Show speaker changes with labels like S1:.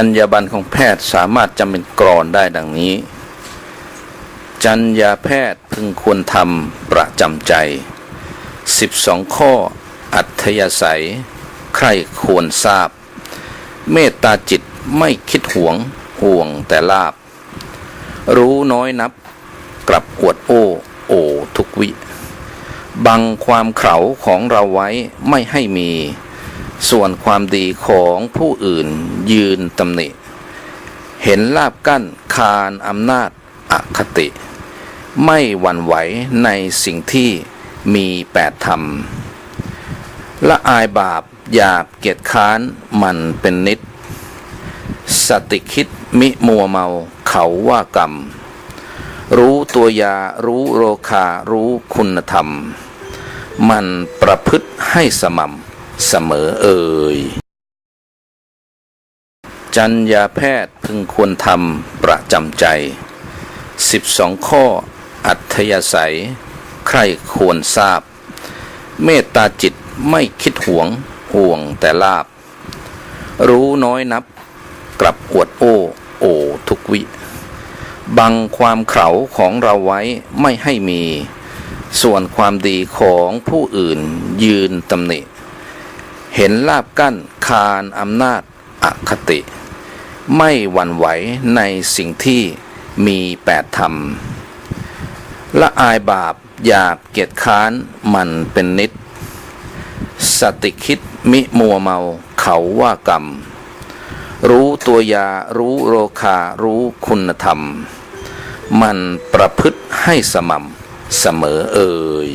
S1: จรรยาบรรณของแพทย์สามารถจำเป็นกรอนได้ดังนี้จรรยาแพทย์พึงควรทำประจำใจ 12 ข้ออัธยาศัย ใครควรทราบ เมตตาจิตไม่คิดหวงห่วงแต่ลาบ รู้น้อยนับกลับอวดโอ้โอทุกวิ บังความเขาของเราไว้ไม่ให้มี ส่วนความดีของผู้อื่นยืนตำหนิ เห็นลาบกั้นคานอำนาจอคติ ไม่หวั่นไหวในสิ่งที่มีแปดธรรม ละอายบาปหยาบเกียจค้านมันเป็นนิด สติคิดมิมัวเมาเขาว่ากรรม รู้ตัวยารู้โรคารู้คุณธรรม มันประพฤติให้สม่ำ เสมอเอ่ยจัญญาแพทย์พึงควรทำประจำใจ 12 ข้ออัธยาศัย ใครควรทราบ เมตตาจิตไม่คิดหวงห่วงแต่ลาบ รู้น้อยนับกลับอวดโอ้โอทุกวิ บังความเขาของเราไว้ไม่ให้มี ส่วนความดีของผู้อื่นยืนตำหนิ เห็นลาบกั้นคานอำนาจอคติ ไม่หวั่นไหวในสิ่งที่มีแปดธรรม ละอายบาปหยาบเกียจค้านมันเป็นนิด สติคิดมิมัวเมาเขาว่ากรรม รู้ตัวยารู้โรคารู้คุณธรรม มันประพฤติให้สม่ำเสมอเอ่ย